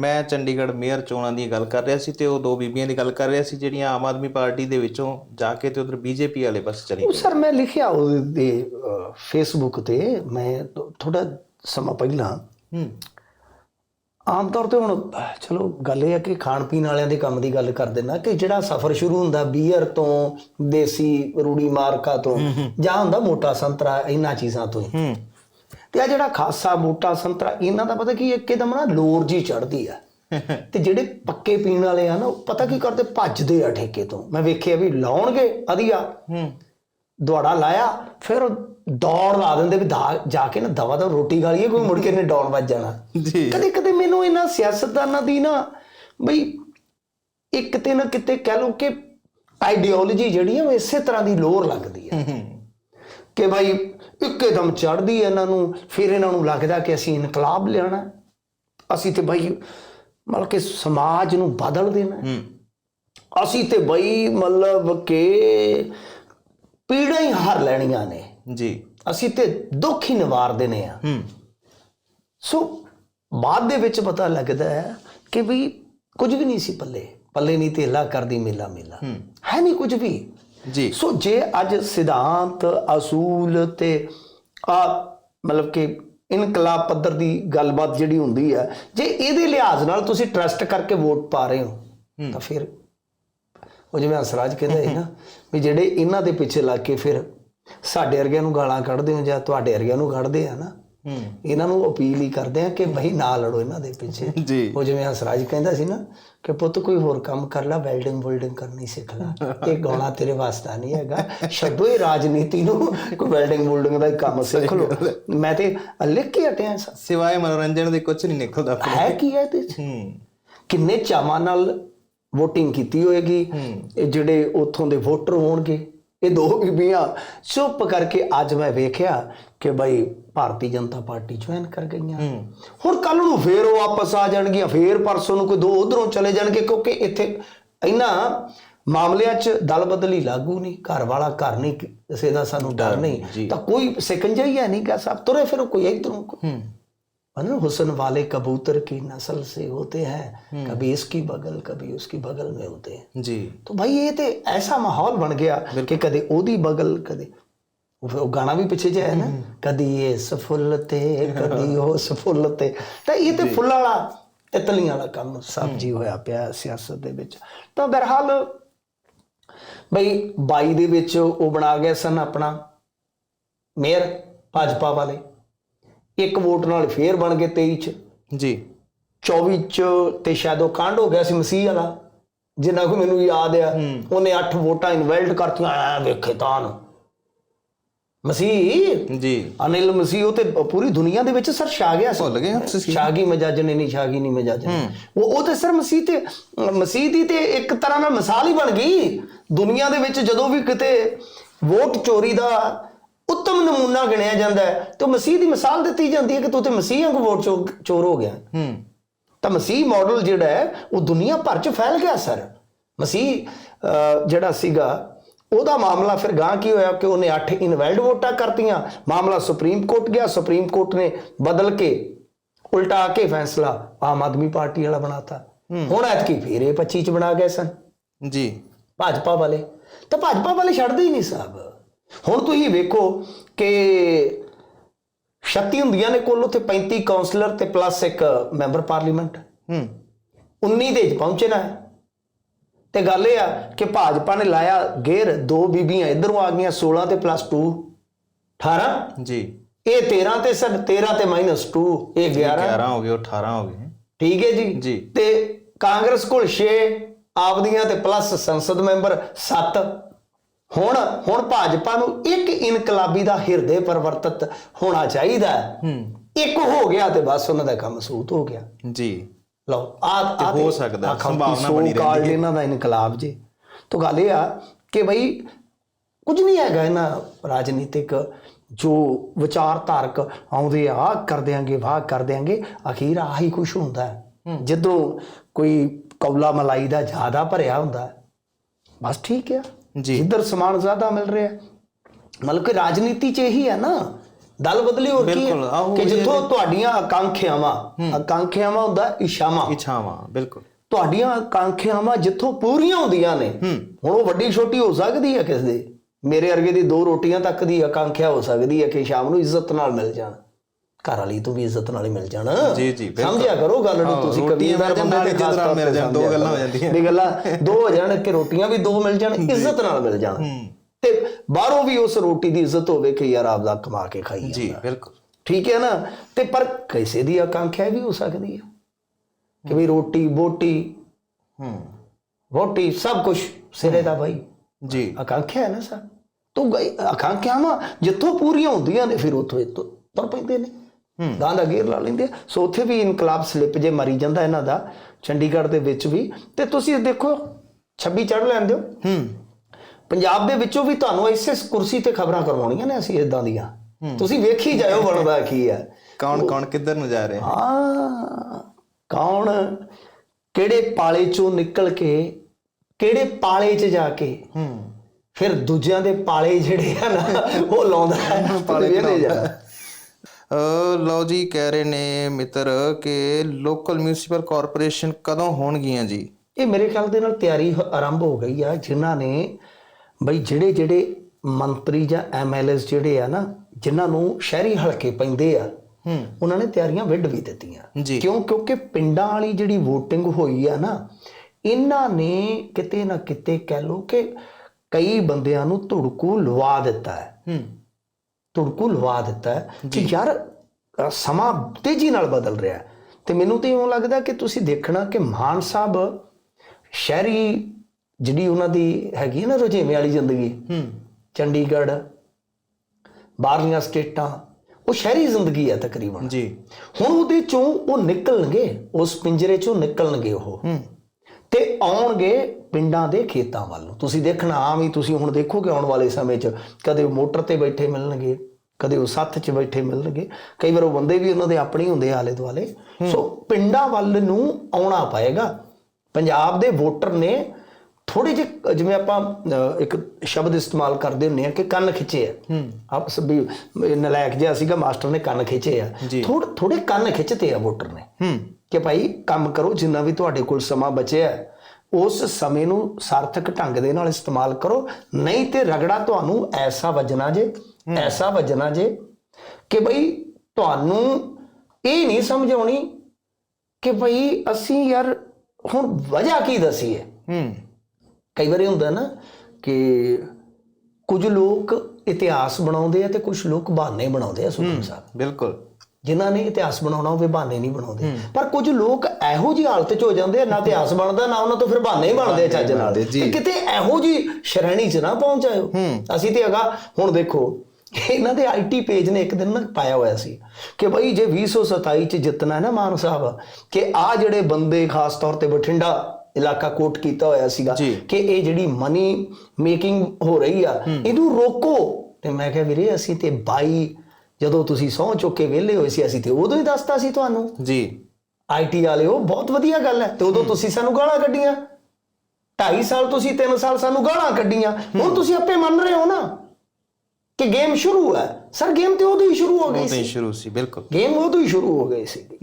ਮੈਂ ਚੰਡੀਗੜ੍ਹ ਮੇਅਰ ਚੋਣਾਂ ਦੀ ਗੱਲ ਕਰ ਰਿਹਾ ਸੀ ਤੇ ਉਹ ਦੋ ਬੀਬੀਆਂ ਦੀ ਗੱਲ ਕਰ ਰਿਹਾ ਸੀ ਜਿਹੜੀਆਂ ਆਮ ਆਦਮੀ ਪਾਰਟੀ ਦੇ ਵਿੱਚੋਂ ਜਾ ਕੇ ਤੇ ਉਧਰ ਬੀਜੇਪੀ ਵਾਲੇ ਪਾਸੇ ਚਲੀ ਉਹ ਸਰ ਮੈਂ ਲਿਖਿਆ ਉਹਦੇ ਫੇਸਬੁੱਕ ਤੇ ਮੈਂ ਥੋੜਾ ਸਮਾਂ ਪਹਿਲਾਂ। ਹੂੰ। ਆਮ ਤੌਰ ਤੇ ਹੁਣ ਚਲੋ ਗੱਲ ਇਹ ਹੈ ਕਿ ਖਾਣ ਪੀਣ ਵਾਲਿਆਂ ਦੇ ਕੰਮ ਦੀ ਗੱਲ ਕਰ ਦੇਣਾ ਕਿ ਜਿਹੜਾ ਸਫ਼ਰ ਸ਼ੁਰੂ ਹੁੰਦਾ ਬੀਅਰ ਤੋਂ ਦੇਸੀ ਰੂੜੀ ਮਾਰਕਾ ਤੋਂ ਜਾਂ ਹੁੰਦਾ ਮੋਟਾ ਸੰਤਰਾ ਇਹਨਾਂ ਚੀਜ਼ਾਂ ਤੋਂ ਹੀ। ਤੇ ਆ ਜਿਹੜਾ ਖਾਸਾ ਮੋਟਾ ਸੰਤਰਾ ਇਹਨਾਂ ਦਾ ਪਤਾ ਕੀ ਇੱਕਦਮ ਨਾ ਲੋਰ ਜੀ ਚੜਦੀ ਆ। ਤੇ ਜਿਹੜੇ ਪੱਕੇ ਪੀਣ ਵਾਲੇ ਆ ਨਾ ਉਹ ਪਤਾ ਕੀ ਕਰਦੇ? ਭੱਜਦੇ ਆ ਠੇਕੇ ਤੋਂ। ਮੈਂ ਵੇਖਿਆ ਵੀ ਲਾਉਣਗੇ ਵਧੀਆ। ਹੂੰ। ਦੌੜਾ ਲਾਇਆ ਫਿਰ ਦੌੜ ਲਾ ਦਿੰਦੇ ਵੀ ਜਾ ਕੇ ਨਾ ਦਵਾ ਦਾ ਰੋਟੀ ਖਾ ਲਈਏ ਕੋਈ ਮੁੜ ਕੇ ਨੇ ਡੌਣ ਵੱਜ ਜਾਣਾ। ਜੀ। ਕਦੇ ਕਦੇ ਮੈਨੂੰ ਇਹਨਾਂ ਸਿਆਸਤਦਾਨਾਂ ਦੀ ਨਾ ਬਈ ਇੱਕ ਤੇ ਨਾ ਕਿਤੇ ਕਹਿ ਲਓ ਕਿ ਆਈਡੀਓਲੋਜੀ ਜਿਹੜੀ ਹੈ ਉਹ ਇਸੇ ਤਰ੍ਹਾਂ ਦੀ ਲੋਰ ਲੱਗਦੀ ਹੈ ਹੂੰ। ਕਿ ਭਾਈ ਇੱਕਦਮ ਚੜਦੀ ਇਹਨਾਂ ਨੂੰ ਫਿਰ ਇਹਨਾਂ ਨੂੰ ਲੱਗਦਾ ਕਿ ਅਸੀਂ ਇਨਕਲਾਬ ਲਿਆਣਾ ਅਸੀਂ ਤੇ ਭਾਈ ਮਤਲਬ ਕਿ ਸਮਾਜ ਨੂੰ ਬਦਲ ਦੇਣਾ ਅਸੀਂ ਤੇ ਬਈ ਮਤਲਬ ਕਿ ਪੀੜਾਂ ਹੀ ਹਰ ਲੈਣੀਆਂ ਨੇ। ਜੀ। ਅਸੀਂ ਤੇ ਦੁੱਖ ਹੀ ਨਿਵਾਰ ਦੇਣੇ ਆ। ਹੂੰ। ਸੋ ਬਾਅਦ ਦੇ ਵਿੱਚ ਪਤਾ ਲੱਗਦਾ ਹੈ ਕਿ ਵੀ ਕੁਝ ਵੀ ਨਹੀਂ ਸੀ ਪੱਲੇ। ਪੱਲੇ ਨਹੀਂ ਤੇਲਾ ਕਰਦੀ ਮੇਲਾ ਮੇਲਾ। ਹੈ ਨਹੀਂ ਕੁਝ ਵੀ। ਜੀ। ਸੋ ਜੇ ਅੱਜ ਸਿਧਾਂਤ ਅਸੂਲ ਤੇ ਆ ਮਤਲਬ ਕਿ ਇਨਕਲਾਬ ਪੱਧਰ ਦੀ ਗੱਲਬਾਤ ਜਿਹੜੀ ਹੁੰਦੀ ਹੈ ਜੇ ਇਹਦੇ ਲਿਹਾਜ਼ ਨਾਲ ਤੁਸੀਂ ਟਰਸਟ ਕਰਕੇ ਵੋਟ ਪਾ ਰਹੇ ਹੋ ਤਾਂ ਫਿਰ ਉਹ ਜਿਵੇਂ ਹੰਸਰਾਜ ਕਹਿੰਦਾ ਹੈ ਨਾ ਵੀ ਜਿਹੜੇ ਇਹਨਾਂ ਦੇ ਪਿੱਛੇ ਲੱਗ ਕੇ ਫਿਰ ਸਾਡੇ ਵਰਗਿਆਂ ਨੂੰ ਗਾਲਾਂ ਕੱਢਦੇ ਹੋ ਜਾਂ ਤੁਹਾਡੇ ਵਰਗਿਆਂ ਨੂੰ ਕੱਢਦੇ ਆ ਨਾ ਇਹਨਾਂ ਨੂੰ ਅਪੀਲ ਹੀ ਕਰਦੇ ਆ ਕਿ ਭਾਈ ਨਾ ਲੜੋ ਇਹਨਾਂ ਦੇ ਪਿੱਛੇ। ਉਹ ਜਿਵੇਂ ਹੰਸਰਾਜ ਕਹਿੰਦਾ ਸੀ ਨਾ ਕਿ ਪੁੱਤ ਕੋਈ ਹੋਰ ਕੰਮ ਕਰ ਲੈ ਵੈਲਡਿੰਗ ਵੈਲਡਿੰਗ ਕਰਨੀ ਸਿੱਖ ਲੈ। ਇਹ ਗਾਉਣਾ ਤੇਰੇ ਵਾਸਤਾ ਨਹੀਂ ਹੈਗਾ। ਛੱਡੋ ਇਹ ਰਾਜਨੀਤੀ ਨੂੰ ਕੋਈ ਵੈਲਡਿੰਗ ਵੈਲਡਿੰਗ ਦਾ ਕੰਮ ਸਿੱਖ ਲਓ। ਮੈਂ ਤੇ ਲਿਖ ਕੇ ਹਟਿਆ ਸਿਵਾਏ ਮਨੋਰੰਜਨ ਦੇ ਕੁਝ ਨਹੀਂ ਨਿਕਲਦਾ। ਹੈ ਕੀ ਹੈ? ਹੂੰ। ਕਿੰਨੇ ਚਾਵਾਂ ਨਾਲ VOTING ਕੀਤੀ ਹੋਏਗੀ? ਇਹ ਜਿਹੜੇ ਉਥੋਂ ਦੇ ਵੋਟਰ ਹੋਣਗੇ ਇਹ ਦੋ ਬੀਬੀਆਂ ਚੁੱਪ ਕਰਕੇ ਅੱਜ ਮੈਂ ਵੇਖਿਆ ਕਿ ਭਾਈ ਭਾਰਤੀ ਜਨਤਾ ਪਾਰਟੀ ਜੁਆਇਨ ਕਰ ਗਈਆਂ ਹੁਣ ਕੱਲ ਨੂੰ ਫੇਰ ਉਹ ਵਾਪਸ ਆ ਜਾਣਗੀਆਂ ਫੇਰ ਪਰਸੋਂ ਨੂੰ ਕੋਈ ਦੋ ਉਧਰੋਂ ਚਲੇ ਜਾਣਗੇ ਕਿਉਂਕਿ ਇੱਥੇ ਇਹਨਾਂ ਮਾਮਲਿਆਂ 'ਚ ਦਲ ਬਦਲੀ ਲਾਗੂ ਨਹੀਂ ਘਰ ਵਾਲਾ ਘਰ ਨਹੀਂ ਕਿਸੇ ਦਾ ਸਾਨੂੰ ਡਰ ਨਹੀਂ ਤਾਂ ਕੋਈ ਸਿਕੰਜਾ ਹੀ ਹੈ ਨਹੀਂ ਕਹ ਸਭ ਤੁਰੇ ਫਿਰ ਕੋਈ ਇਧਰੋਂ ਹੂੰ मतलब हुसन वाले कबूतर की नस्ल से होते हैं कभी इसकी बगल कभी उसकी बगल में होते हैं ਜੀ तो भाई ये तो ऐसा माहौल बन गया कि कदे ओदी बगल कदे ਉਹ ਗਾਣਾ ਵੀ ਪਿੱਛੇ ਜਿਹਾ ਹੈ ਨਾ ਕਦੀ ਇਹ ਸਫੁੱਲ ਤੇ ਕਦੀ ਉਹ ਸਫੁੱਲ ਤੇ। ਤਾਂ ਇਹ ਤੇ ਫੁੱਲ ਵਾਲਾ ਤਿਤਲੀਆਂ ਵਾਲਾ ਕੰਮ ਸਬਜੀ ਹੋਇਆ ਪਿਆ ਸਿਆਸਤ ਦੇ ਵਿੱਚ। ਤਾਂ ਬਹਰਹਾਲ ਬਈ 22 ਦੇ ਵਿੱਚ ਉਹ ਬਣਾ ਗਏ ਸਨ ਆਪਣਾ ਮੇਅਰ ਭਾਜਪਾ ਵਾਲੇ। ਇੱਕ ਵੋਟ ਨਾਲ ਫੇਰ ਬਣ ਗਏ 23 ਚ। ਜੀ। 24 ਚ ਤੇ ਸ਼ਾਇਦ ਉਹ ਕਾਂਡ ਹੋ ਗਿਆ ਸੀ ਮਸੀਹ ਵਾਲਾ ਜਿੰਨਾ ਕੋ ਮੈਨੂੰ ਯਾਦ ਆ ਉਹਨੇ 8 ਵੋਟਾਂ ਇਨਵੈਲਟ ਕਰਤੀਆਂ ਐ ਵੇਖੇ ਤਾਂ ਮਸੀਹ? ਜੀ। ਅਨਿਲ ਮਸੀਹ ਉਹ ਤੇ ਪੂਰੀ ਦੁਨੀਆ ਦੇ ਵਿੱਚ ਸਰ ਛਾ ਗਿਆ ਸੀ। ਭੁੱਲ ਗਏ ਤੁਸੀਂ। ਸ਼ਾਗੀ ਮਜਾਜਨੇ ਨਹੀਂ ਸ਼ਾਗੀ ਨਹੀਂ ਮਜਾਜਨੇ ਉਹ ਉਹ ਤੇ ਸਰ ਮਸੀਹ ਤੇ ਮਸੀਹ ਦੀ ਤੇ ਇੱਕ ਤਰ੍ਹਾਂ ਨਾਲ ਮਿਸਾਲ ਹੀ ਬਣ ਗਈ। ਦੁਨੀਆ ਦੇ ਵਿੱਚ ਜਦੋਂ ਵੀ ਕਿਤੇ ਵੋਟ ਚੋਰੀ ਦਾ ਉੱਤਮ ਨਮੂਨਾ ਗਿਣਿਆ ਜਾਂਦਾ ਹੈ ਤੇ ਮਸੀਹ ਦੀ ਮਿਸਾਲ ਦਿੱਤੀ ਜਾਂਦੀ ਹੈ ਕਿ ਤੂੰ ਤੇ ਮਸੀਹ ਵਾਂਗ ਵੋਟ ਚੋ- ਚੋਰ ਹੋ ਗਿਆ। ਹੂੰ। ਤਾਂ ਮਸੀਹ ਮਾਡਲ ਜਿਹੜਾ ਹੈ ਉਹ ਦੁਨੀਆ ਭਰ 'ਚ ਫੈਲ ਗਿਆ ਸਰ। ਮਸੀਹ ਜਿਹੜਾ ਸੀਗਾ ਉਹਦਾ ਮਾਮਲਾ ਫਿਰ ਗਾਂ ਕੀ ਹੋਇਆ ਕਿ ਉਹਨੇ 8 ਇਨਵੈਲਡ ਵੋਟਾਂ ਕਰਤੀਆਂ ਮਾਮਲਾ ਸੁਪਰੀਮ ਕੋਰਟ ਗਿਆ ਸੁਪਰੀਮ ਕੋਰਟ ਨੇ ਬਦਲ ਕੇ ਉਲਟਾ ਕੇ ਫੈਸਲਾ ਆਮ ਆਦਮੀ ਪਾਰਟੀ ਵਾਲਾ ਬਣਾਤਾ। ਹੁਣ ਐਤਕੀ ਫੇਰ ਇਹ 25 ਚ ਬਣਾ ਗਏ ਸਨ। ਜੀ। ਭਾਜਪਾ ਵਾਲੇ। ਤਾਂ ਭਾਜਪਾ ਵਾਲੇ ਛੱਡਦੇ ਹੀ ਨਹੀਂ ਸਾਹਿਬ। ਹੁਣ ਤੁਸੀਂ ਵੇਖੋ ਕਿ 36 ਹੁੰਦੀਆਂ ਨੇ ਕੋਲ ਉੱਥੇ 35 ਕਾਉਂਸਲਰ ਤੇ ਪਲੱਸ ਇੱਕ ਮੈਂਬਰ ਪਾਰਲੀਮੈਂਟ। ਹੂੰ। 19 ਦੇ ਚ ਪਹੁੰਚਣਾ ਹੈ ਤੇ ਗੱਲ ਇਹ ਆ ਕਿ ਭਾਜਪਾ ਨੇ ਲਾਇਆ ਗੇਰ ਦੋ ਬੀਬੀਆਂ ਇਧਰੋਂ ਆ ਗਈਆਂ 16 ਤੇ ਪਲੱਸ 2 18 ਜੀ। ਇਹ 13 ਤੇ ਸਰ 13 ਤੇ ਮਾਈਨਸ 2 ਇਹ 11 11 ਹੋ ਗਏ 18 ਹੋ ਗਏ। ਠੀਕ ਹੈ ਜੀ? ਜੀ। ਤੇ ਕਾਂਗਰਸ ਕੋਲ 6 ਆਪਦੀਆਂ ਤੇ ਪਲੱਸ ਸੰਸਦ ਮੈਂਬਰ 7 ਹੁਣ ਹੁਣ ਭਾਜਪਾ ਨੂੰ ਇੱਕ ਇਨਕਲਾਬੀ ਦਾ ਹਿਰਦੇ ਪਰਿਵਰਤਤ ਹੋਣਾ ਚਾਹੀਦਾ। ਹੈ। ਹੂੰ। ਇੱਕ ਹੋ ਗਿਆ ਤੇ ਬਸ ਉਹਨਾਂ ਦਾ ਕੰਮ ਸੂਤ ਹੋ ਗਿਆ। ਜੀ। ਲਓ ਆ ਤੇ ਹੋ ਸਕਦਾ, ਸੰਭਾਵਨਾ ਬਣੀ ਰਹਿੰਦੀ ਰਹਿੰਦੀ ਇਹਨਾਂ ਦਾ ਇਨਕਲਾਬ ਜੀ ਤਾਂ ਗੱਲ ਇਹ ਆ ਕਿ ਬਈ ਕੁਝ ਨਹੀਂ ਹੈਗਾ ਇਹਨਾਂ ਰਾਜਨੀਤਿਕ ਜੋ ਵਿਚਾਰਧਾਰਕ ਆਉਂਦੇ ਆ ਕਰ ਦਿਆਂਗੇ ਵਾਹ ਕਰ ਦਿਆਂਗੇ ਅਖੀਰ ਆਹੀ ਕੁਝ ਹੁੰਦਾ ਹੈ ਜਦੋਂ ਕੋਈ ਕੌਲਾ ਮਲਾਈ ਦਾ ਜ਼ਿਆਦਾ ਭਰਿਆ ਹੁੰਦਾ ਹੈ, ਬਸ ਠੀਕ ਆ ਜੀ। ਜਿੱਧਰ ਸਮਾਨ ਜ਼ਿਆਦਾ ਮਿਲ ਰਿਹਾ ਹੈ। ਮਤਲਬ ਕਿ ਰਾਜਨੀਤੀ 'ਚ ਇਹੀ ਹੈ ਨਾ ਦਲ ਬਦਲੀ ਹੋਰ ਕੀ ਬਿਲਕੁਲ, ਹੈ ਆਹੋ ਕਿ ਜਿੱਥੋਂ ਤੁਹਾਡੀਆਂ ਆਕਾਂਖਿਆਵਾਂ ਆਕਾਂਖਿਆਵਾਂ ਹੁੰਦਾ ਇਸ਼ਾਵਾਂ ਇੱਛਾਵਾਂ ਬਿਲਕੁਲ। ਤੁਹਾਡੀਆਂ ਆਕਾਂਖਿਆਵਾਂ ਜਿੱਥੋਂ ਪੂਰੀਆਂ ਹੁੰਦੀਆਂ ਨੇ ਹੁਣ ਉਹ ਵੱਡੀ ਛੋਟੀ ਹੋ ਸਕਦੀ ਹੈ ਕਿਸ ਦੇ? ਮੇਰੇ ਵਰਗੇ ਦੀ ਦੋ ਰੋਟੀਆਂ ਤੱਕ ਦੀ ਆਕਾਂਖਿਆ ਹੋ ਸਕਦੀ ਹੈ ਕਿ ਸ਼ਾਮ ਨੂੰ ਇੱਜ਼ਤ ਨਾਲ ਮਿਲ ਜਾਣ। ਘਰ ਵਾਲੀ ਤੋਂ ਵੀ ਇੱਜ਼ਤ ਨਾਲ ਹੀ ਮਿਲ ਜਾਣ। ਜੀ, ਜੀ, ਬਿਲਕੁਲ। ਸਮਝਿਆ ਕਰੋ ਗੱਲ ਨੂੰ ਹਾਂ, ਤੁਸੀਂ ਰੋਟੀਆਂ ਕਬੀਲਦਾਰ ਮਿਲ ਜਾਣ, ਬੰਦੇ ਨਾਲ ਤੇ ਇੱਜ਼ਤ ਖਾਸ ਨਾਲ ਤੌਰ ਮਿਲ ਤੇ ਜਾਣ, ਦੋ ਸਮਝਿਆ ਗੱਲਾਂ ਹੋ ਕਰੋ। ਜਾਂਦੀਆਂ। ਵੀ ਗੱਲਾਂ ਦੋ ਹੋ ਜਾਣ ਕਿ ਰੋਟੀਆਂ ਵੀ ਦੋ ਮਿਲ ਜਾਣ ਇੱਜ਼ਤ ਨਾਲ ਮਿਲ ਜਾਣ। ਤੇ ਬਾਹਰੋਂ ਵੀ ਉਸ ਰੋਟੀ ਦੀ ਇੱਜ਼ਤ ਹੋਵੇ ਕਿ ਯਾਰ ਆਪਦਾ ਕਮਾ ਕੇ ਖਾਈ ਜੀ ਬਿਲਕੁਲ। ਠੀਕ ਹੈ ਨਾ? ਤੇ ਪਰ ਕਿਸੇ ਦੀ ਆਕਾਂਖਿਆ ਵੀ ਹੋ ਸਕਦੀ ਹੈ। ਕਿ ਵੀ ਰੋਟੀ ਬੋਟੀ ਹੂੰ। ਰੋਟੀ ਸਭ ਕੁਝ ਸਿਰੇ ਦਾ ਭਾਈ ਜੀ। ਆਕਾਂਖਿਆ ਹੈ ਨਾ ਸਰ? ਤੂੰ ਗਈ ਆਕਾਂਖਿਆਵਾਂ ਜਿੱਥੋਂ ਪੂਰੀਆਂ ਹੁੰਦੀਆਂ ਨੇ ਫਿਰ ਉੱਥੋਂ ਇੱਥੋਂ ਤੁਰ ਪੈਂਦੇ ਨੇ। ਗਾਂ ਦਾ ਗੇਰ ਲਾ ਲੈਂਦੇ। ਸੋ ਉੱਥੇ ਵੀ ਇਨਕਲਾਬ ਸਲਿੱਪ ਜੇ ਮਰੀ ਜਾਂਦਾ ਇਹਨਾਂ ਦਾ ਚੰਡੀਗੜ੍ਹ ਦੇ ਵਿੱਚ ਵੀ। ਤੇ ਤੁਸੀਂ ਦੇਖੋ 26 ਚੜ ਲੈਂਦੇ ਹੋ। ਹੂੰ। ਪੰਜਾਬ ਦੇ ਵਿੱਚੋਂ ਵੀ ਤੁਹਾਨੂੰ ਇਸੇ ਕੁਰਸੀ ਤੇ ਖਬਰਾਂ ਕਰਵਾਉਣੀਆਂ ਨੇ ਅਸੀਂ ਇਦਾਂ ਦੀਆਂ। ਤੁਸੀਂ ਵੇਖੀ ਜਾਇਓ ਬਣਦਾ ਕੀ ਹੈ। ਕੌਣ ਕੌਣ ਕਿੱਧਰ ਨੂੰ ਜਾ ਰਹੇ? ਹਾਂ ਕੌਣ ਕਿਹੜੇ ਪਾਲੇ ਚੋਂ ਨਿਕਲ ਕੇ ਕਿਹੜੇ ਪਾਲੇ 'ਚ ਜਾ ਕੇ ਹੂੰ। ਫਿਰ ਦੂਜਿਆਂ ਦੇ ਪਾਲੇ ਜਿਹੜੇ ਆ ਨਾ ਉਹ ਲਾਉਂਦਾ ਹੈ ਪਾਲੇ ਵੇਖਦੇ ਜਾ। ਲਓ ਜੀ ਕਹਿ ਰਹੇ ਨੇ ਮਿੱਤਰ ਕਿ ਲੋਕਲ ਮਿਊਨਿਸਪਲ ਕਾਰਪੋਰੇਸ਼ਨ ਕਦੋਂ ਹੋਣਗੀਆਂ ਜੀ? ਇਹ ਮੇਰੇ ਖਿਆਲ ਦੇ ਨਾਲ ਤਿਆਰੀ ਆਰੰਭ ਹੋ ਗਈ ਆ ਜਿਨ੍ਹਾਂ ਨੇ ਬਈ ਜਿਹੜੇ ਜਿਹੜੇ ਮੰਤਰੀ ਜਾਂ ਐਮਐਲਏਸ ਜਿਹੜੇ ਆ ਨਾ ਜਿਨ੍ਹਾਂ ਨੂੰ ਸ਼ਹਿਰੀ ਹਲਕੇ ਪੈਂਦੇ ਆ ਹੂੰ। ਉਹਨਾਂ ਨੇ ਤਿਆਰੀਆਂ ਵਿੱਢ ਵੀ ਦਿੱਤੀਆਂ। ਕਿਉਂ? ਕਿਉਂਕਿ ਪਿੰਡਾਂ ਵਾਲੀ ਜਿਹੜੀ VOTING ਹੋਈ ਆ ਨਾ ਇਹਨਾਂ ਨੇ ਕਿਤੇ ਨਾ ਕਿਤੇ ਕਹਿ ਲੋ ਕਿ ਕਈ ਬੰਦਿਆਂ ਨੂੰ ਧੁੜਕੂ ਲਵਾ ਦਿੱਤਾ ਹੈ। ਹੂੰ। ਧੁੜਕੂ ਲਵਾ ਦਿੱਤਾ ਹੈ ਕਿ ਯਾਰ ਸਮਾਂ ਤੇਜ਼ੀ ਨਾਲ ਬਦਲ ਰਿਹਾ। ਤੇ ਮੈਨੂੰ ਤਾਂ ਇਉਂ ਲੱਗਦਾ ਕਿ ਤੁਸੀਂ ਦੇਖਣਾ ਕਿ ਮਾਨ ਸਾਹਿਬ ਸ਼ਹਿਰੀ ਜਿਹੜੀ ਉਹਨਾਂ ਦੀ ਹੈਗੀ ਨਾ ਰੁਝੇਵੇਂ ਵਾਲੀ ਜ਼ਿੰਦਗੀ ਹੂੰ। ਚੰਡੀਗੜ੍ਹ ਬਾਹਰਲੀਆਂ ਸਟੇਟਾਂ ਉਹ ਸ਼ਹਿਰੀ ਜ਼ਿੰਦਗੀ ਹੈ ਤਕਰੀਬਨ। ਜੀ। ਹੁਣ ਉਹਦੇ ਚੋਂ ਉਹ ਨਿਕਲਣਗੇ ਉਸ ਪਿੰਜਰੇ ਚੋਂ ਨਿਕਲਣਗੇ ਉਹ। ਹੂੰ। ਤੇ ਆਉਣਗੇ ਪਿੰਡਾਂ ਦੇ ਖੇਤਾਂ ਵੱਲ ਨੂੰ। ਤੁਸੀਂ ਦੇਖਣਾ ਆਮ ਹੀ ਤੁਸੀਂ ਹੁਣ ਦੇਖੋਗੇ ਆਉਣ ਵਾਲੇ ਸਮੇਂ 'ਚ ਕਦੇ ਉਹ ਮੋਟਰ ਤੇ ਬੈਠੇ ਮਿਲਣਗੇ ਕਦੇ ਉਹ ਸੱਥ 'ਚ ਬੈਠੇ ਮਿਲਣਗੇ। ਕਈ ਵਾਰ ਉਹ ਬੰਦੇ ਵੀ ਉਹਨਾਂ ਦੇ ਆਪਣੇ ਹੁੰਦੇ ਆ ਆਲੇ ਦੁਆਲੇ ਸੋ ਪਿੰਡਾਂ ਵੱਲ ਨੂੰ ਆਉਣਾ ਪਏਗਾ। ਪੰਜਾਬ ਦੇ ਵੋਟਰ ਨੇ ਥੋੜੇ ਜਿਹੇ ਜਿਵੇਂ ਆਪਾਂ ਇੱਕ ਸ਼ਬਦ ਇਸਤੇਮਾਲ ਕਰਦੇ ਹੁੰਨੇ ਆ ਕਿ ਕੰਨ ਖਿੱਚੇ ਆ। ਆਪਸ ਵੀ ਇਹ ਨਲਾਇਕ ਜਿਹਾ ਸੀਗਾ ਮਾਸਟਰ ਨੇ ਕੰਨ ਖਿੱਚੇ ਆ। ਥੋੜੇ ਥੋੜੇ ਕੰਨ ਖਿੱਚਤੇ ਆ ਵੋਟਰ ਨੇ। ਕਿ ਭਾਈ ਕੰਮ ਕਰੋ ਜਿੰਨਾ ਵੀ ਤੁਹਾਡੇ ਕੋਲ ਸਮਾਂ ਬਚਿਆ ਉਸ ਸਮੇਂ ਨੂੰ ਸਾਰਥਕ ਢੰਗ ਦੇ ਨਾਲ ਇਸਤੇਮਾਲ ਕਰੋ। ਨਹੀਂ ਤੇ ਰਗੜਾ ਤੁਹਾਨੂੰ ਐਸਾ ਵੱਜਣਾ ਜੇ ਐਸਾ ਵੱਜਣਾ ਜੇ ਕਿ ਭਾਈ ਤੁਹਾਨੂੰ ਇਹ ਨਹੀਂ ਸਮਝ ਆਉਣੀ ਕਿ ਭਾਈ ਅਸੀਂ ਯਾਰ ਹੁਣ ਵਜ੍ਹਾ ਕੀ ਦਸੀਏ? ਹੂੰ। ਕਈ ਵਾਰੀ ਹੁੰਦਾ ਨਾ ਕਿ ਕੁਝ ਲੋਕ ਇਤਿਹਾਸ ਬਣਾਉਂਦੇ ਆ ਤੇ ਕੁਝ ਲੋਕ ਬਹਾਨੇ ਬਣਾਉਂਦੇ ਆ ਸੁਖਮ ਸਾਹਿਬ। ਬਿਲਕੁਲ। ਜਿਨ੍ਹਾਂ ਨੇ ਇਤਿਹਾਸ ਬਣਾਉਣਾ ਹੋਵੇ ਬਹਾਨੇ ਨਹੀਂ ਬਣਾਉਂਦੇ। ਪਰ ਕੁਝ ਲੋਕ ਇਹੋ ਜਿਹੀ ਹਾਲਤ 'ਚ ਹੋ ਜਾਂਦੇ ਆ ਨਾ ਇਤਿਹਾਸ ਬਣਦਾ ਨਾ ਉਹਨਾਂ ਤੋਂ ਫਿਰ ਬਹਾਨੇ ਹੀ ਬਣਦੇ ਆ ਚੱਜ ਨਾਲ। ਜੀ। ਤੇ ਕਿਤੇ ਇਹੋ ਜਿਹੀ ਸ਼੍ਰੇਣੀ 'ਚ ਨਾ ਪਹੁੰਚ ਆਇਓ ਅਸੀਂ ਤੇ ਅਗਾ ਹੁਣ ਦੇਖੋ ਇਹਨਾਂ ਦੇ ਆਈਟੀ ਪੇਜ ਨੇ ਇੱਕ ਦਿਨ ਨਾ ਪਾਇਆ ਹੋਇਆ ਸੀ ਕਿ ਬਈ ਜੇ 2027 'ਚ ਜਿੱਤਣਾ ਹੈ ਨਾ ਮਾਨ ਸਾਹਿਬ ਕਿ ਆ ਜਿਹੜੇ ਬੰਦੇ ਖਾਸ ਤੌਰ ਤੇ ਬਠਿੰਡਾ ਇਲਾਕਾ ਕੋਟ ਕੀਤਾ ਹੋਇਆ ਸੀਗਾ। ਕਿ ਇਹ ਜਿਹੜੀ ਮਨੀ ਮੇਕਿੰਗ ਹੋ ਰਹੀ ਆ ਇਹਨੂੰ ਰੋਕੋ। ਤੇ ਮੈਂ ਕਿਹਾ ਵੀਰੇ ਅਸੀਂ ਤੇ 22 ਜਦੋਂ ਤੁਸੀਂ ਸਹੁੰ ਚੁੱਕ ਕੇ ਵਿਹਲੇ ਹੋਏ ਸੀ ਅਸੀਂ ਤੇ ਉਦੋਂ ਹੀ ਦੱਸਤਾ ਸੀ ਤੁਹਾਨੂੰ। ਜੀ। ਆਈਟੀ ਵਾਲਿਓ ਬਹੁਤ ਵਧੀਆ ਗੱਲ ਹੈ। ਤੇ ਉਦੋਂ ਤੁਸੀਂ ਸਾਨੂੰ ਗਾਲਾਂ ਕੱਢੀਆਂ। 2.5 ਸਾਲ ਤੁਸੀਂ 3 ਸਾਲ ਸਾਨੂੰ ਗਾਲਾਂ ਕੱਢੀਆਂ। ਹੁਣ ਤੁਸੀਂ ਆਪੇ ਮੰਨ ਰਹੇ ਹੋ ਨਾ ਕਿ ਗੇਮ ਸ਼ੁਰੂ ਹੈ। ਸਰ ਗੇਮ ਤੇ ਉਦੋਂ ਹੀ ਸ਼ੁਰੂ ਹੋ ਗਈ ਸੀ ਹੀ ਸ਼ੁਰੂ ਸੀ ਬਿਲਕੁਲ। ਗੇਮ ਉਦੋਂ ਹੀ ਸ਼ੁਰੂ ਹੋ ਗਈ ਸੀ।